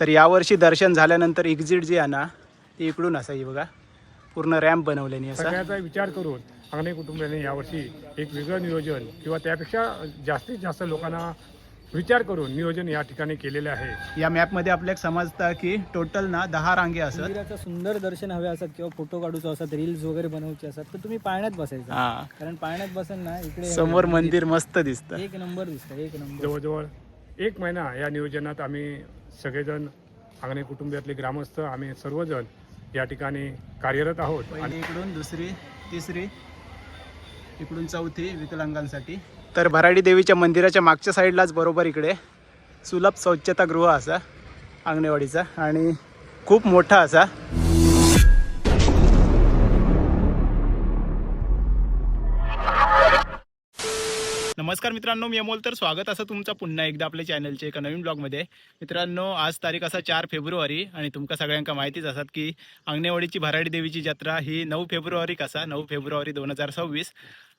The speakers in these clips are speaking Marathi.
तर यावर्षी दर्शन झाल्यानंतर एक्झिट जी आहे ना ती इकडून असा ही बघा. पूर्ण रॅम्प बनवल्याने असा. सगळ्याचा विचार करून अंगणे कुटुंबियांनी यावर्षी एक वेगळं नियोजन किंवा त्यापेक्षा जास्तीत जास्त लोकांना विचार करून नियोजन या ठिकाणी केलेले आहे. या मॅपमध्ये आपल्याक समजतं की टोटल ना दहा रांगे असत. मंदिराचं सुंदर दर्शन हवे असतात किंवा फोटो काढूचे असतात रील्स वगैरे बनवायचे असतात तर तुम्ही पाळण्यात बसायचं. हा. कारण पाळण्यात बसेल ना इकडे समोर मंदिर मस्त दिसतं. एक नंबर दिसतं एक नंबर. जवळजवळ एक महिना या नियोजनात आम्ही सगळेजण अंगणे कुटुंबियातले ग्रामस्थ आम्ही सर्वजण या ठिकाणी कार्यरत आहोत. आणि इकडून दुसरी तिसरी इकडून चौथी विकलांगांसाठी. तर भराडी देवीच्या मंदिराच्या मागच्या साईडलाच बरोबर इकडे सुलभ स्वच्छतागृह असा अंगणेवाडीचा आणि खूप मोठा असा नमस्कार मित्रांनो मी अमोल. तर स्वागत असं तुमचं पुन्हा एकदा आपल्या चॅनलच्या एका नवीन ब्लॉगमध्ये. मित्रांनो आज तारीख असा चार फेब्रुवारी आणि तुमका सगळ्यांका माहितीच असतात की अंगणेवाडीची भराडी देवीची जत्रा ही नऊ फेब्रुवारी कसा? नऊ फेब्रुवारी दोन हजार सव्वीस.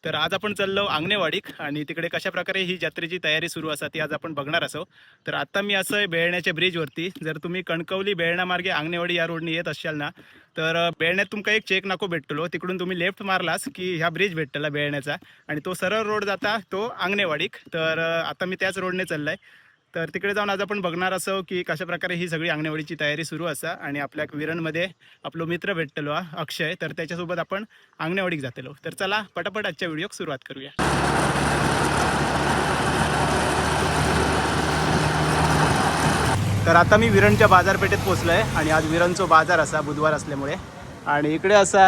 तर आज आपण चाललो अंगणेवाडीक आणि तिकडे कशा प्रकारे ही जत्रेची तयारी सुरू असा ती आज आपण बघणार असो. तर आता मी असं आहे बेळण्याच्या ब्रिजवरती जर तुम्ही कणकवली बेळणा मार्गे अंगणेवाडी या रोडने येत असाल ना तर बेळण्यात तुमका एक चेक नाको भेटतलो. तिकडून तुम्ही लेफ्ट मारलास की ह्या ब्रिज भेटतला बेळण्याचा. आणि तो सरळ रोड जाता तो अंगणेवाडीक तर आता मी त्याच रोडने चाललाय. तर तिकडे जाऊन आज आपण बघणार असो की कशा प्रकारे ही सगळी अंगणवाडीची तयारी सुरू असा आणि आपल्या विरणमध्ये आपलो मित्र भेटतलो हा, अक्षय. तर त्याच्यासोबत आपण अंगणवाडीक जातलो. तर चला पटापट आजच्या व्हिडिओक सुरुवात करूया. तर आता मी विरणच्या बाजारपेठेत पोचलो आहे आणि आज विरणचो बाजार असा बुधवार असल्यामुळे. आणि इकडे असा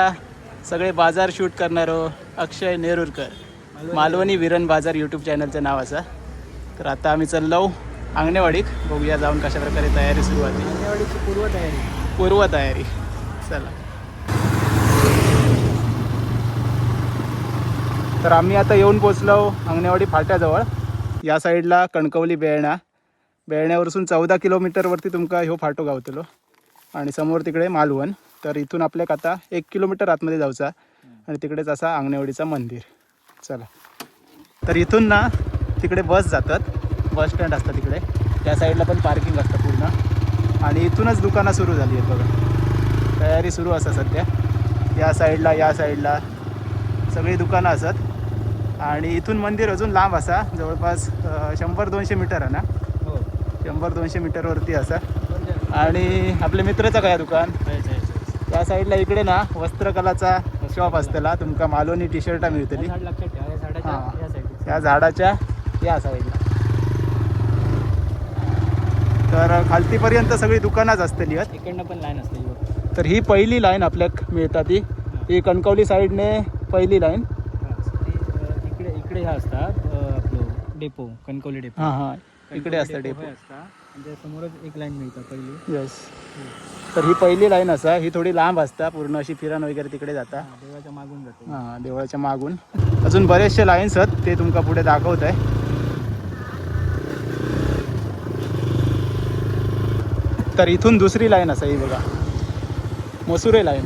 सगळे बाजार शूट करणारो अक्षय नेरुरकर मालवणी विरण बाजार यूट्यूब चॅनलचं नाव असा. तर आता आम्ही चाललो. अंगणेवाडीत. बघूया जाऊन कशा प्रकारे तयारी सुरू होती. अंगणवाडीची पूर्वतयारी. पूर्व तयारी चला. तर आम्ही आता येऊन पोचलो अंगणेवाडी फाट्याजवळ. या साईडला कणकवली बेळणा. बेळण्यावरसून चौदा किलोमीटरवरती तुमका ह्यो फाटो गावतलो. आणि समोर तिकडे मालवण. तर इथून आपल्याक आता एक किलोमीटर आतमध्ये जाऊचा. आणि तिकडेच असा अंगणेवाडीचा मंदिर. चला. तर इथून ना तिकडे बस जातात. बस स्टँड असतं तिकडे. त्या साईडला पण पार्किंग असतं पूर्ण. आणि इथूनच दुकानं सुरू झाली आहेत बघा. तयारी सुरू असं सध्या. या साईडला या साईडला. सगळी दुकानं असत आणि इथून मंदिर अजून लांब असा. जवळपास शंभर दोनशे मीटर आहे ना? हो. शंभर दोनशे मीटरवरती असा. आणि आपल्या मित्राचं काय दुकान? त्या साईडला इकडे ना वस्त्रकलाचा शॉप असतला. तुमका मालवणी टी शर्टा मिळतली हां. या झाडाच्या या साईडला. तर खालतीपर्यंत सगळी दुकानच असतली आहेत. इकडनं पण लाईन असते तर ही पहिली लाईन आपल्याक मिळतात ती ही. कणकवली साईडने पहिली लाईन इकडे इकडे ह्या असतात आपलं डेपो कणकवली डेपो हां हां. इकडे असतं डेपो असतं समोरच एक लाईन मिळतं पहिली. येस तर ही पहिली लाईन असा ही थोडी लांब असता पूर्ण अशी फिरण वगैरे तिकडे जाता. देवाच्या मागून जाते. हां देवळाच्या मागून. अजून बरेचसे लाईन्स आहेत ते तुमका पुढे दाखवत आहे तर इथून दुसरी लाईन असा ही बघा. मसुरे लाईन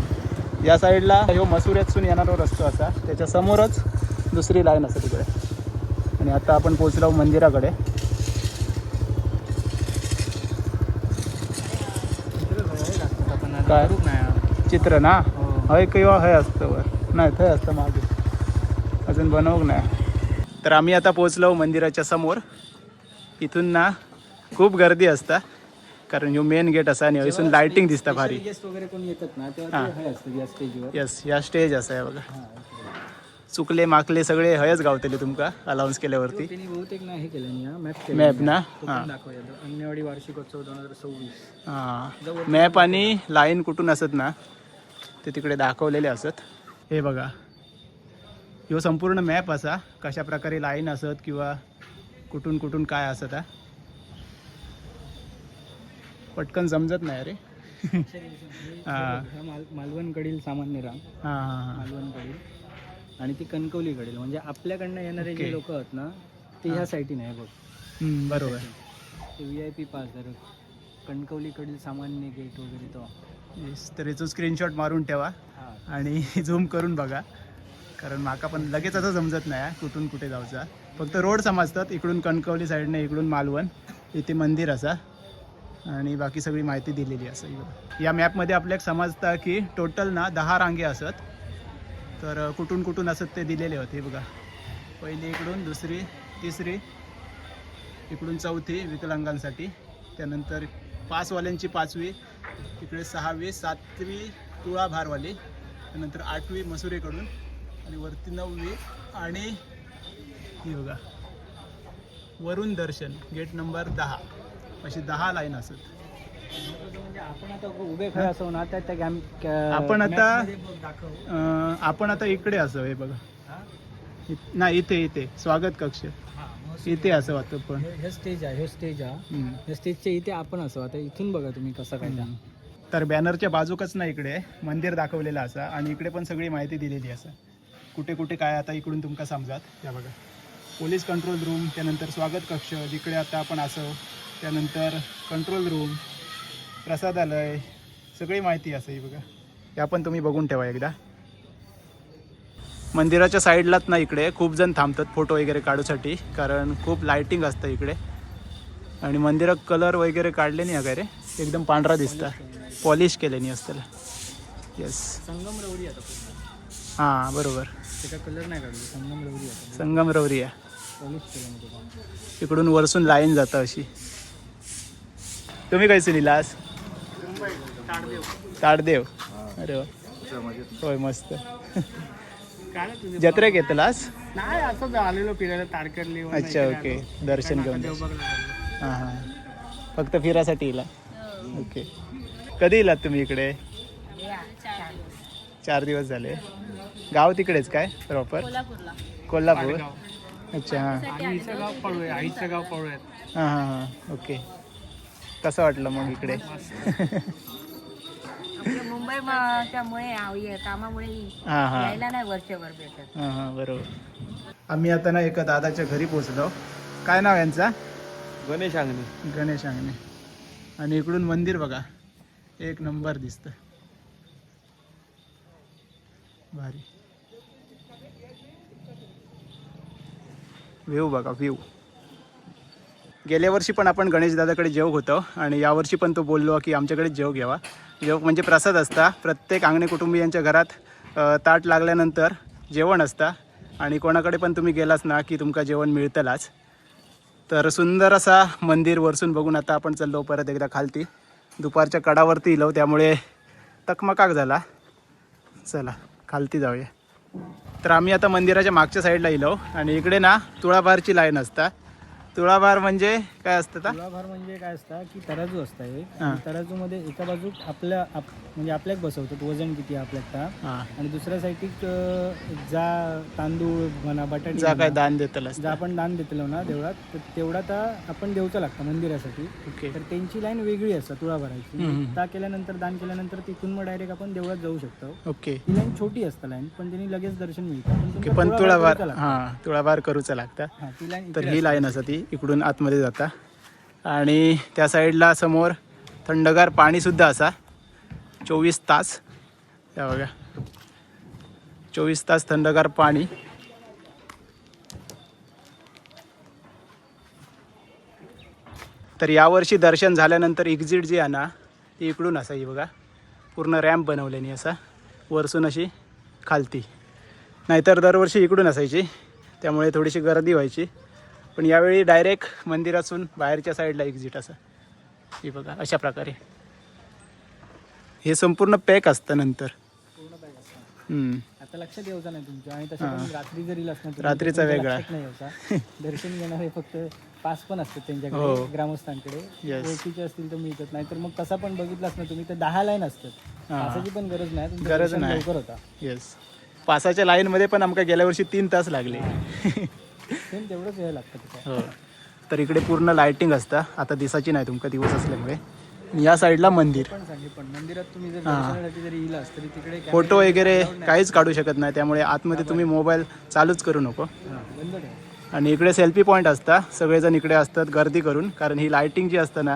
या साईडला ह्यो मसुऱ्यातून येणारा रस्तो असा. त्याच्या समोरच दुसरी लाईन असं तिकडे. आणि आता आपण पोचलो मंदिराकडे. काय? चित्र ना? हो. हय किंवा हय असतं वर. नाही थंय असतं मागे. अजून बनवूक नाही. तर आम्ही आता पोचलो मंदिराच्या समोर. इथून ना खूप गर्दी असता. कारण ह्यो मेन गेट असा आणि हयसून लाइटिंग दिसता भारी. गेस्ट वगैरे कोणी येतात ना तेव्हा हां. ते हे असतं या स्टेजवर यस या स्टेज असा आहे बघा. चुकले माकले सगळे हयच गावतले तुमका अलाउन्स केल्यावरती. त्यांनी बहुतेक ना हे केलं ना मॅप मॅप ना? हां. दाखवूया. अंगणवाडी वार्षिकोत्सव दोन हजार सव्वीस. हां. मॅप आणि लाईन कुठून असत ना ते तिकडे दाखवलेले असत. हे बघा. ह्यो संपूर्ण मॅप असा कशा प्रकारे लाईन असत किंवा कुठून कुठून काय असत हा. पटकन समजत नाही रे हां. मालवणकडील सामान्य राम. हां मालवणकडील. आणि ती कणकवलीकडील. म्हणजे आपल्याकडनं येणारे जे. लोक आहेत ना ते ह्या साईडने आहे बघ. बरोबर. ते व्ही आय पी पास जर कणकवलीकडील सामान्य गेट वगैरे तो. तर याचं स्क्रीनशॉट मारून ठेवा आणि झूम करून बघा. कारण माका पण लगेच असं समजत नाही कुठून कुठे जाऊचा. फक्त रोड समजतात इकडून कणकवली साईडने इकडून मालवण. इथे मंदिर असा. आणि बाकी सगळी माहिती दिलेली असं या मॅपमध्ये आपल्याक समजतं की टोटल ना दहा रांगे असत. तर कुठून कुठून असत ते दिलेले होते बघा. पहिली इकडून दुसरी तिसरी इकडून चौथी विकलांगांसाठी. त्यानंतर पाचवाल्यांची पाचवी इकडे सहावी सातवी तुळा भारवाली. त्यानंतर आठवी मसुरेकडून आणि वरती नववी आणि ही बघा. वरुण दर्शन गेट नंबर दहा. अशी दहा लाईन असत म्हणजे आपण आता त्या त्या आपण आता- इकडे असं हे बघा. नाही इथे इथे. स्वागत कक्ष. हा, इथे असं वाटतं पण. हे- हे स्टेज आहे हे स्टेज आहे. या स्टेजच्या इथे आपण असो आता इथून बघा तुम्ही कसं काय त्या तर बॅनरच्या बाजूकच ना इकडे मंदिर दाखवलेलं असा. आणि इकडे पण सगळी माहिती दिलेली असा. कुठे कुठे काय आता इकडून तुमका समजात. या बघा. पोलीस कंट्रोल रूम त्यानंतर स्वागत कक्ष जिकडे आता आपण असो त्यानंतर कंट्रोल रूम प्रसादालय सगळी माहिती असं ही बघा. या पण तुम्ही बघून ठेवा एकदा. मंदिराच्या साईडलाच ना इकडे खूप जण थांबतात फोटो वगैरे काढूसाठी कारण खूप लायटिंग असतं इकडे. आणि मंदिरात कलर वगैरे काढले नाही वगैरे एकदम पांढरा दिसता. पॉलिश केले नाही असतं येस संगमरवरी आता हां बरोबर. त्याचा कलर नाही काढला संगम रवरी आता संगम रवरिया पॉलिश केलं काम. इकडून वरसून लाईन जातं अशी. तुम्ही कैसे निलास ताडदेव. अरे वा. होय मस्त. जत्रेक नाही असं आलेलो फिरायला तारकर्ली अच्छा ओके. दर्शन घेऊन हां हां. फक्त फिरासाठी येला? ओके. कधी येलात तुम्ही इकडे? चार दिवस झाले. गाव तिकडेच काय? प्रॉपर कोल्हापूरला. कोल्हापूर? अच्छा हां. आईचं गाव पळू आहे आईचं गाव पळू आहे हां हां हां. ओके. कसं वाटलं मग इकडे? आपलं मुंबई म- त्यामुळे आ- ये- कामामुळे हां हां. यायला नाही वर्षभर भेटत. हां हां बरोबर. आम्ही आता ना एका दादाच्या घरी पोचलो काय नाव यांचा? गणेश अंगणे गणेश अंगणे आणि इकडून मंदिर बघा. एक नंबर दिसतं. भारी. व्ह्यू बघा व्ह्यू गेल्या वर्षी पण आपण गणेश दादाकडे जेवक होतो आणि यावर्षी पण तो बोललो की आमच्याकडे जेव घ्यावा. जेव म्हणजे प्रसाद असता. प्रत्येक अंगणे कुटुंबियांच्या घरात ताट लागल्यानंतर जेवण असता. आणि कोणाकडे पण तुम्ही गेलास ना की तुमका जेवण मिळतलाच. तर सुंदर असा मंदिर वरसून बघून आता आपण चाललो परत एकदा खालती. दुपारच्या कडावरती इलो त्यामुळे तकमकाक झाला. चला. खालती जाऊया. तर आम्ही आता मंदिराच्या मागच्या साईडला येलो आणि इकडे ना तुळाभारची लाईन असता तुळाभार म्हणजे काय असतं ता? तुळाभार म्हणजे काय असतं की तराजू असतं एक. हां. आणि तराजूमध्ये एका बाजूक आपल्या आप म्हणजे आपल्याक बसवतात वजन किती आपल्याक ता. हां. आणि दुसऱ्या साईडीक अं, जा तांदूळ म्हणा बटाटे जा काय म्हणा, दान देतलं जा आपण दान देतलो ना देवळात तर तेवढा ता आपण देवचा लागतं मंदिरासाठी. ओके. तर त्यांची लाईन वेगळी असतं तुळाभराची हम्म. ता केल्यानंतर दान केल्यानंतर तिथून मग डायरेक्ट आपण देवळात जाऊ शकतो. ओके. ती लाईन छोटी असतं लाईन पण त्यांनी लगेच दर्शन मिळतं. पण ओके तुमका पण तुळाभार करूचा लागतं. हां तुळाभार करूचा लागता. हां, ती लाईन तर इकडे ही लाईन असं ती इकडून आतमध्ये जाता. आणि त्या साईडला समोर थंडगार पाणीसुद्धा असा. चोवीस तास. त्या बघा. चोवीस तास थंडगार पाणी. तर यावर्षी दर्शन झाल्यानंतर एक्झिट जी आहे ना ती इकडून असा ही बघा. पूर्ण रॅम्प बनवल्याने असा. वरसून अशी खालती. नाहीतर दरवर्षी इकडून असायची. त्यामुळे थोडीशी गर्दी व्हायची. पण यावेळी डायरेक्ट मंदिरातून बाहेरच्या साईडला एक्झिट असं ही बघा अशा प्रकारे हे संपूर्ण पॅक असतं नंतर. आता लक्षात येऊचा नाही तुमच्या आणि तसं हां. रात्री जरी असणार रात्रीचा वेगळा. नाही यायचा दर्शन घेणारे फक्त पास पण असतात हो. त्यांच्याकडे ग्रामस्थांकडे Yes. ओळखीचे असतील तर मिळतात नाही तर मग कसा पण बघितलास ना तुम्ही तर दहा लाईन असतात हां. पासाची पण गरज नाही गरज नाही. लवकर होता येस पासाच्या लाईनमध्ये पण आमका गेल्या वर्षी तीन तास लागले सेम तेवढंच वेळ लागतं तिथे. हो. तर इकडे पूर्ण लायटिंग असतं. आता दिसाची नाही तुमका दिवस असल्यामुळे. या साईडला मंदिर. पण सांगे पण मंदिरात तुम्ही जर. दर्शनासाठी जरी येलास तरी तिकडे camera फोटो वगैरे. काहीच काढू शकत नाही. त्यामुळे आतमध्ये तुम्ही मोबाईल चालूच करू नको. बंद ठेवा. आणि इकडे सेल्फी पॉईंट असता. सगळेजण इकडे असतात गर्दी करून. कारण ही लायटिंग जी असतं ना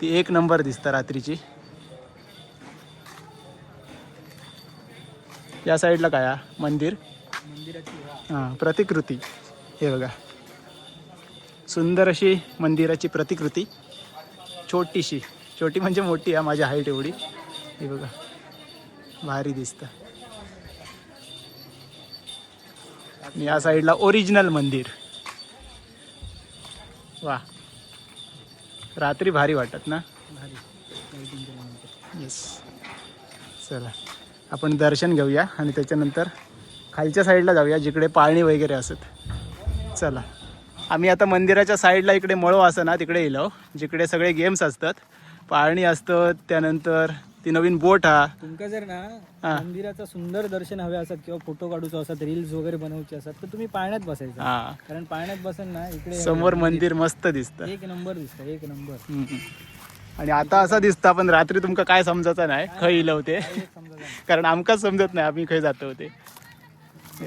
ती एक नंबर दिसतं रात्रीची. या साईडला काय? मंदिर? मंदिराची. हां प्रतिकृती. हे बघा. सुंदर अशी मंदिराची प्रतिकृती. छोटीशी. छोटी म्हणजे मोठी आहे माझी हाईट एवढी. हे बघा. भारी दिसतं. आणि या साईडला ओरिजिनल मंदिर. वा रात्री भारी वाटत ना? भारी. येस चला. आपण दर्शन घेऊया आणि त्याच्यानंतर खालच्या साईडला जाऊया जिकडे पाळणी वगैरे असत. चला. आम्ही आता मंदिराच्या साईडला इकडे मळो असं ना तिकडे येलो जिकडे सगळे गेम्स असतात. पाळणी असतं त्यानंतर ती नवीन बोट हा. तुमका जर ना हा. मंदिराचं सुंदर दर्शन हवे असत किंवा फोटो काढूचो असत रील्स वगैरे बनवचे असतात तर तुम्ही पाळण्यात बसायचं. हा. कारण पाळण्यात बसेल ना इकडे समोर मंदिर मस्त दिसतं. एक नंबर दिसतं एक नंबर. आणि आता असं दिसतं पण रात्री तुमका काय समजायचं नाही खय इलं होते. कारण आमकाच समजत नाही आम्ही खय जातो होते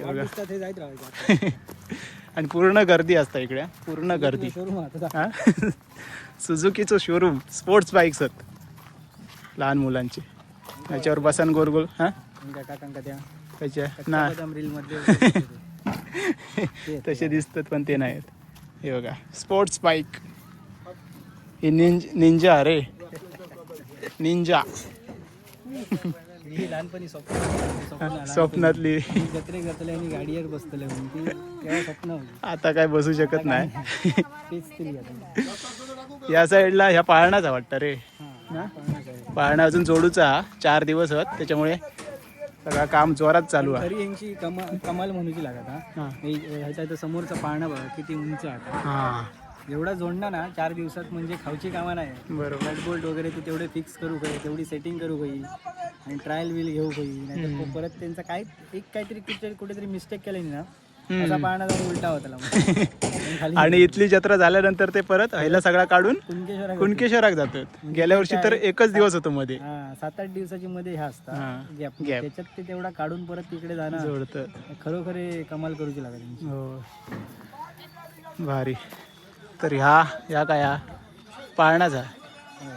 आणि पूर्ण गर्दी असतं इकडे पूर्ण गर्दी. हा? सुझुकीचं शोरूम स्पोर्ट्स बाईक्स आहेत लहान मुलांचे. त्याच्यावर बसन गोल गोल हा? त्याच्या ना. तसे दिसतात पण ते नाहीत. हे बघा स्पोर्ट्स बाईक ही निंज निंजा अरे. निंजा. ही लहानपणी स्वप्न. स्वप्नातली. मी जत्रेक जातले आणि गाडीवर बसतले म्हणून. ती तेव्हा स्वप्न आता काय बसू शकत नाही. तेच तरी आता. या साईडला ह्या पाळणाचा वाटतं रे. आहे. पाळणा अजून जोडूचा. चार दिवस होत. त्याच्यामुळे सगळं काम जोरात चालू आहे. तरी यांची कमा कमाल म्हणूची लागत ह्याच्या इथं समोरचा पाळणा बघा किती उंच आता. हा. एवढा जोडणं ना चार दिवसात म्हणजे खाऊची कामा नाही. बरोबर. बोल्ट वगैरे ते तेवढे फिक्स करू काही तेवढी सेटिंग करू काही आणि ट्रायल व्हील घेऊ काही नाही परत त्यांचा काय एक काहीतरी कुठे कुठेतरी मिस्टेक केली ना असा पाळणा जाऊन उलटा होता. आणि इथली जत्रा झाल्यानंतर ते परत ह्याला सगळा काढून कुणकेश्वर कुणकेश्वराक जातात गेल्या वर्षी तर एकच दिवस होतो मध्ये. हा सात आठ दिवसाची मध्ये ह्या हा. असतात. त्याच्यात ते तेवढा काढून परत तिकडे जाणं जोडत. खरोखरे कमाल करूची त्यांची. हो. भारी. तर ह्या ह्या काय हा पाळणाचा. हो.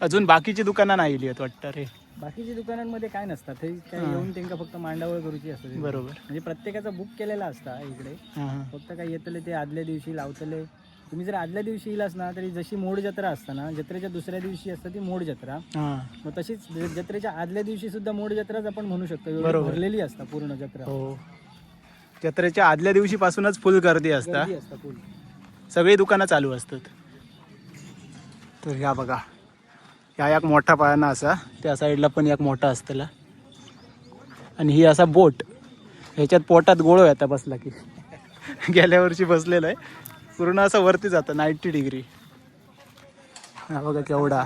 अजून बाकीची दुकानं नाही लिहित वाटतं रे. बाकीच्या दुकानांमध्ये काय नसतात. हे काय येऊन त्यांना फक्त मांडावळ करूची असते. बरोबर. म्हणजे प्रत्येकाचा बुक केलेला असता इकडे. हा, हा. फक्त काय येतले ते आदल्या दिवशी लावतले. तुम्ही जर आदल्या दिवशी येलास ना तरी जशी मोड जत्रा असता ना जत्रेच्या दुसऱ्या दिवशी असते ती मोड जत्रा. हा. मग तशीच ज- जत्रेच्या आदल्या दिवशी सुद्धा मोड जत्राच आपण म्हणू शकतो. एवढी बरोबर. भरलेली असता पूर्ण जत्रा. हो. जत्रेच्या आदल्या दिवशी पासूनच फुल गर्दी असता. गर्दी असता फुल सगळी दुकानं चालू असतात. तर ह्या बघा. ह्या एक मोठा पाळणा असा. त्या साईडला पण एक मोठा असतला. आणि ही असा बोट. ह्याच्यात पोटात गोळो येता बसला की. गेल्या वर्षी बसलेलं आहे. पूर्ण असं वरती जातं नाईन्टी डिग्री हा बघा केवढा.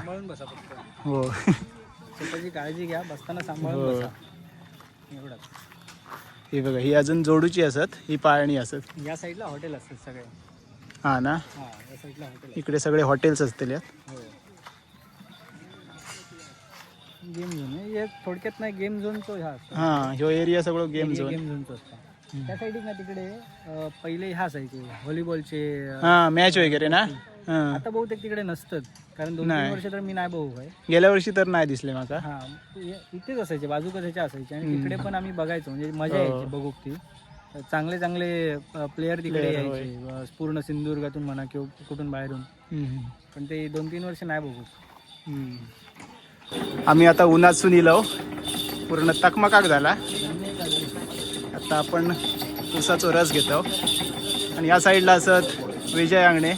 हो. स्वतःची काळजी घ्या बसताना हो. सांभाळून ही बघा ही अजून जोडूची असत ही पाळणी असत. या साईडला हॉटेल असतात सगळे. हा ना? या साईडला हॉटेल इकडे सगळे हॉटेल्स असतील यात हो गेम झोन हे थोडक्यात नाही गेम झोनचो ह्या हा ह्यो एरिया सगळं गेम झोन. गेम झोनचो असतो. त्या साईडीक ना तिकडे अं, पहिले ह्या असायचे व्हॉलीबॉलचे अं, हा मॅच वगैरे ना? हा. आता बहुतेक तिकडे नसतात कारण दोन तीन नाही. वर्ष तर मी नाही बघू काय गेल्या वर्षी तर नाही दिसले माका हा इ- इथेच असायचे बाजूकच ह्याच्या असायचे. आणि तिकडे पण आम्ही बघायचो म्हणजे मजा हो. यायची बघू ती. चांगले चांगले प्लेयर तिकडे Player, यायचे. अं, पूर्ण सिंधुदुर्गातून म्हणा किंवा कुठून बाहेरून. हम्म. पण ते दोन तीन वर्ष नाही बघू. हम्म. आम्ही आता उन्हातून इलो. पूर्ण तकमकाक झाला. आता आपण ऊसाचा रस घेतो. आणि या साईडला असत विजय अंगणे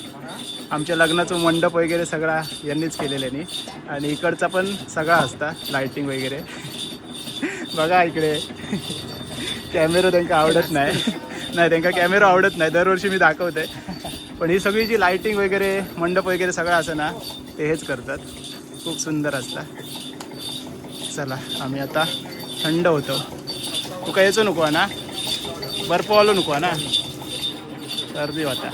आमच्या लग्नाचं मंडप वगैरे सगळा यांनीच केलेल्यानी आणि इकडचा पण सगळा असता लायटिंग वगैरे. बघा इकडे. कॅमेरा त्यांना आवडत नाही. नाही त्यांना कॅमेरा आवडत नाही. दरवर्षी मी दाखवते. पण ही सगळी जी लायटिंग वगैरे मंडप वगैरे सगळं असं ना ते हेच करतात. खूप सुंदर असतात चला आम्ही आता थंड होतो. तुका यायचो नको ना बर्फ आलो नको ना सर्दी होता.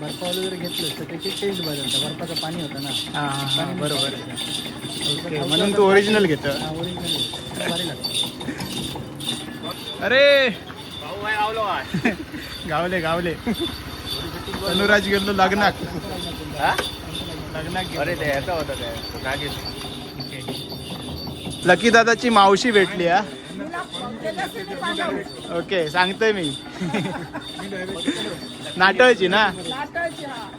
बर्फावलं जर घेतलं तर त्याची टेस्ट बदलतं बर्फाचं पाणी होतं ना. हां हां हां बरोबर. ओके म्हणून तू ओरिजिनल घेतो. अरे! गावले गावले. अनुराज गेलो लग्नाक लग्नाक अरे ते ह्याचा होता ते. लकी दादाची मावशी भेटली हा? ओके सांगतोय मी. नाटळची ना?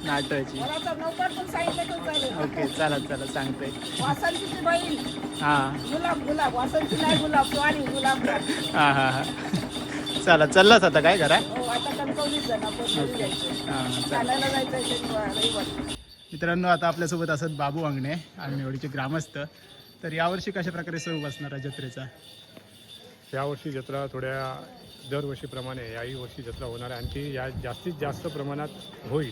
नाटळची हा. ओके चला चला सांगतोय. हा. गुलाब गुलाब. वासंती नाही गुलाब स्वाणी गुलाब. हा हा हा. चला चाललाच आता काय करा हो जायचं. हा चला. मित्रांनो आता आपल्यासोबत असत बाबू वांगणे आंगणेवाडीचे ग्रामस्थ. तर यावर्षी कशा प्रकारे सहयोग असणार आहे जत्रेचा? यावर्षी जत्रा थोड्या दरवर्षीप्रमाणे याही वर्षी जत्रा होणार आहे. आणखी या जास्तीत जास्त प्रमाणात होईल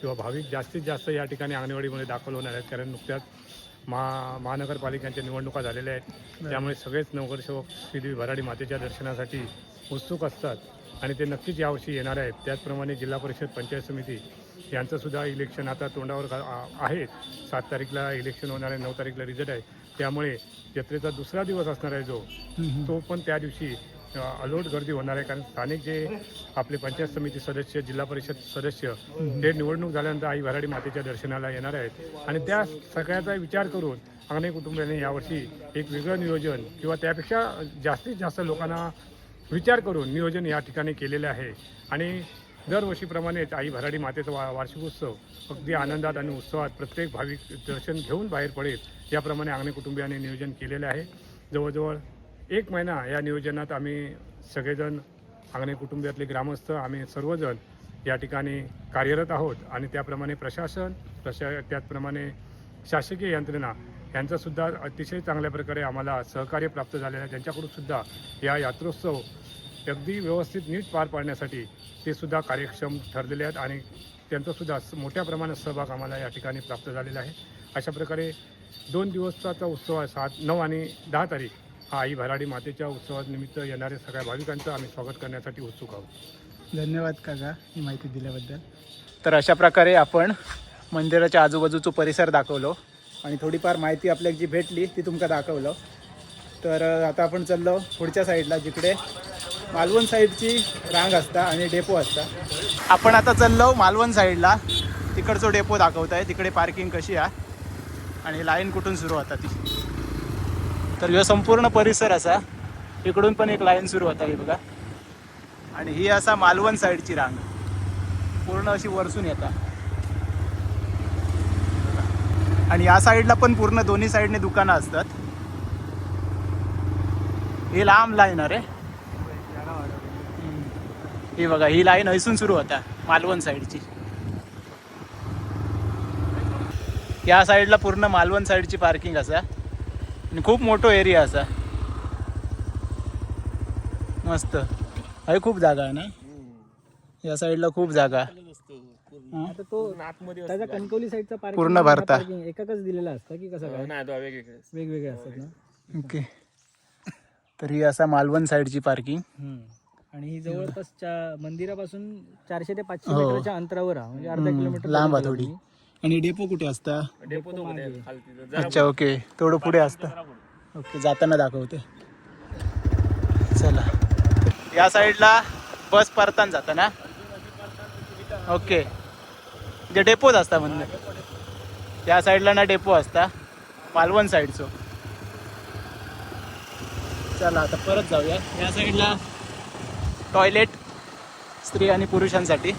किंवा भाविक जास्तीत जास्त या ठिकाणी अंगणवाडीमध्ये दाखल होणार आहेत. कारण नुकत्याच महा महानगरपालिकांच्या निवडणुका झालेल्या आहेत. त्यामुळे सगळेच नगरसेवक श्री भराडी मातेच्या दर्शनासाठी उत्सुक असतात. आणि ते नक्कीच यावर्षी येणार आहेत. त्याचप्रमाणे जिल्हा परिषद पंचायत समिती यांचंसुद्धा इलेक्शन आता तोंडावर का- आ- आहे सात तारीखला इलेक्शन होणार आहे नऊ तारीखला रिझल्ट आहे. त्यामुळे जत्रेचा दुसरा दिवस असणार आहे जो तो पण त्या दिवशी अलोट गर्दी होणार आहे. कारण स्थानिक जे आपले पंचायत समिती सदस्य जिल्हा परिषद सदस्य ते निवडणूक झाल्यानंतर आई भराडी मातेच्या दर्शनाला येणार आहेत. आणि त्या सगळ्याचा विचार करून अंगणे कुटुंबियांनी यावर्षी एक वेगळं नियोजन किंवा त्यापेक्षा जास्तीत जास्त लोकांना विचार करून नियोजन या ठिकाणी केलेले आहे. आणि दरवर्षीप्रमाणेच आई भराडी मातेचा वा वार्षिकोत्सव अगदी आनंदात आणि उत्सवात प्रत्येक भाविक दर्शन घेऊन बाहेर पडेल याप्रमाणे अंगणे कुटुंबियांनी नियोजन केलेले आहे. जवळजवळ एक महिना या नियोजनात आम्ही सगळेजण अंगणे कुटुंबियातले ग्रामस्थ आम्ही सर्वजण या ठिकाणी कार्यरत आहोत आणि त्याप्रमाणे प्रशासन प्रशा त्याचप्रमाणे शासकीय यंत्रणा यांचासुद्धा अतिशय चांगल्या प्रकारे आम्हाला सहकार्य प्राप्त झालेलं आहे. त्यांच्याकडूनसुद्धा या यात्रोत्सव अगदी व्यवस्थित नीट पार पाडण्यासाठी ते सुद्धा कार्यक्षम ठरलेले आहेत आणि त्यांचासुद्धा स- मोठ्या प्रमाणात सहभाग आम्हाला या ठिकाणी प्राप्त झालेला आहे. अशा प्रकारे दोन दिवसाचा उत्सव आहे सात नऊ आणि दहा तारीख हा आई भराडी मातेच्या उत्सवानिमित्त येणाऱ्या सगळ्या भाविकांचं आम्ही स्वागत करण्यासाठी उत्सुक आहोत. धन्यवाद काका ही माहिती दिल्याबद्दल. तर अशा प्रकारे आपण मंदिराच्या आजूबाजूचा परिसर दाखवलो आणि थोडीफार माहिती आपल्याला जी भेटली ती तुमका दाखवलं. तर आता आपण चाललो पुढच्या साईडला जिकडे मालवण साईडची रांग असता आणि डेपो असता. आपण आता चाललो मालवण साईडला. तिकडचं डेपो दाखवत आहे. तिकडे पार्किंग कशी आहे? आणि लाईन कुठून सुरू होता ती? तर ह्यो संपूर्ण परिसर असा. इकडून पण एक लाईन सुरू होता ही बघा. आणि ही असा मालवण साईडची रांग. पूर्ण अशी वरसून येता. आणि या साईडला पण पूर्ण दोन्ही साईडने दुकानं असतात. ही लांब लाईन अरे ही बघा ही लाईन हैसून सुरू होता मालवण साईडची. या साईडला पूर्ण मालवण साईडची पार्किंग असा. आणि खूप मोठो एरिया असा. मस्त. आहे खूप जागा आहे ना? या साईडला खूप जागा. हा? आता तो त्याचा कणकवली साईडचा पार्किंग पूर्ण भरता. एकाकच दिलेला असतं की कसं काय? वेगवेगळे असतात ना. ओके तर ही असा मालवण साईडची पार्किंग आणि ही जवळपास चा- मंदिरापासून चारशे ते पाचशे हो. मीटरच्या अंतरावर आहे. म्हणजे अर्धा किलोमीटर लांब आहे थोडी. आणि डेपो कुठे असता? डेपो. अच्छा ओके. थोडं पुढे असतं. ओके जाताना दाखवते. चला. या साईडला बस परतान जाता ना ओके. जे डेपोच असता म्हणणं या साईडला ना डेपो असता. मालवण साईडचो. चला आता परत जाऊया. या साईडला टॉयलेट स्त्री आणि पुरुषांसाठी.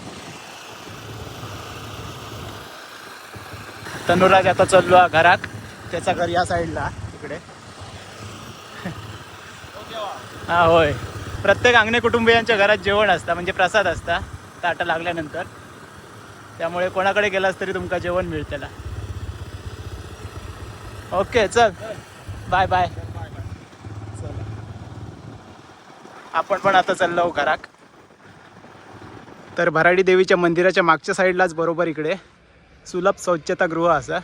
तनुराज आता चाललो घरात. त्याचा घर या साईडला तिकडे हा होय. प्रत्येक अंगणे कुटुंबियांच्या घरात जेवण असतं म्हणजे प्रसाद असता ताटा लागल्यानंतर. त्यामुळे कोणाकडे गेलास तरी तुमका जेवण मिळतेला. ओके चल. बाय बाय चला. आपण पण आता चाललो घराक तर भराडी देवीच्या मंदिराच्या मागच्या साईडलाच बरोबर इकडे. सुलभ स्वच्छतागृह असा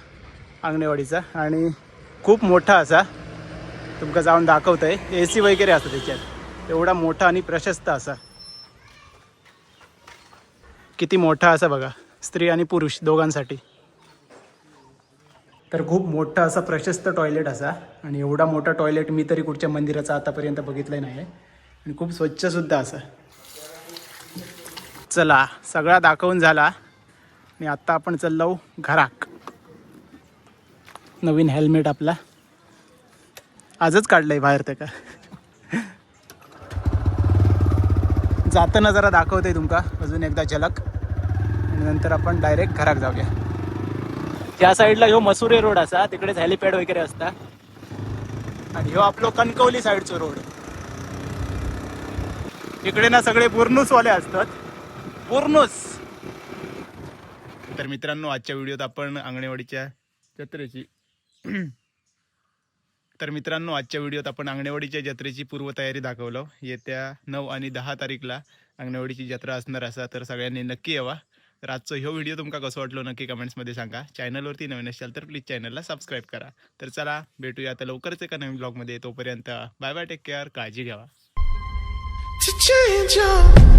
अंगणेवाडीचा. आणि खूप मोठा असा. तुमका जाऊन दाखवतंय. ए सी वगैरे असतं त्याच्यात. एवढा मोठा आणि प्रशस्त असा. किती मोठा असा बघा. स्त्री आणि पुरुष दोघांसाठी. तर खूप मोठा असा प्रशस्त टॉयलेट असा. आणि एवढा मोठा टॉयलेट मी तरी कुठच्या मंदिराचा आतापर्यंत बघितलं नाही आहे आणि खूप स्वच्छसुद्धा असं. चला सगळा दाखवून झाला. आणि आत्ता आपण चाललो घराक. नवीन हेल्मेट आपला. आजच काढलंय बाहेर ते का? जाताना जरा दाखवते तुमका. अजून एकदा झलक. आणि नंतर आपण डायरेक्ट घराक जाऊया. त्या साईडला ह्यो मसुरे रोड असा. तिकडेच हेलिपॅड वगैरे असता. आणि ह्यो आपलो कणकवली साईडचो रोड इकडे ना सगळे बुरनूसवाले असतात. बुरनूस तर मित्रांनो आजच्या व्हिडिओत आपण आंगणेवाडीच्या जत्रेची तर मित्रांनो आजच्या व्हिडिओत आपण आंगणेवाडीच्या जत्रेची पूर्वतयारी दाखवलं. येत्या नऊ आणि दहा तारीखला आंगणेवाडीची जत्रा असणार असा तर सगळ्यांनी नक्की यावा. तर आजचा ह्यो व्हिडिओ तुमका कसं वाटलो नक्की कमेंट्समध्ये सांगा. चॅनलवरती नवीन असाल तर प्लीज चॅनलला सबस्क्राईब करा. तर चला भेटूया आता लवकरच एका नवीन ब्लॉगमध्ये. तोपर्यंत बाय बाय टेक केअर काळजी घ्यावा. Change your